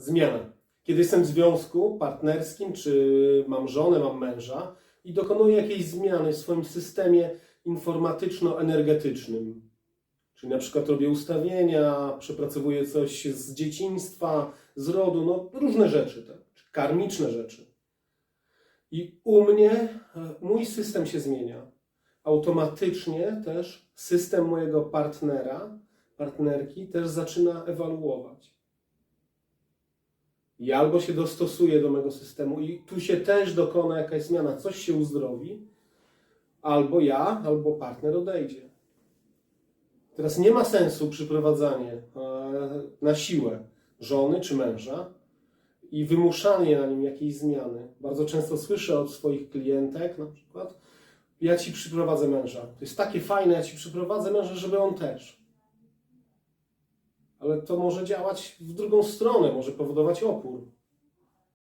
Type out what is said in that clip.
Zmiana. Kiedy jestem w związku partnerskim, czy mam żonę, mam męża i dokonuję jakiejś zmiany w swoim systemie informatyczno-energetycznym, czyli na przykład robię ustawienia, przepracowuję coś z dzieciństwa, z rodu, no różne rzeczy, tak, karmiczne rzeczy. I u mnie e, mój system się zmienia. Automatycznie też system mojego partnera, partnerki też zaczyna ewaluować. I albo się dostosuje do mego systemu i tu się też dokona jakaś zmiana, coś się uzdrowi, albo ja, albo partner odejdzie. Teraz nie ma sensu przyprowadzanie e, na siłę żony czy męża i wymuszanie na nim jakiejś zmiany. Bardzo często słyszę od swoich klientek na przykład, ja ci przyprowadzę męża. To jest takie fajne, ja ci przyprowadzę męża, żeby on też. Ale to może działać w drugą stronę, może powodować opór.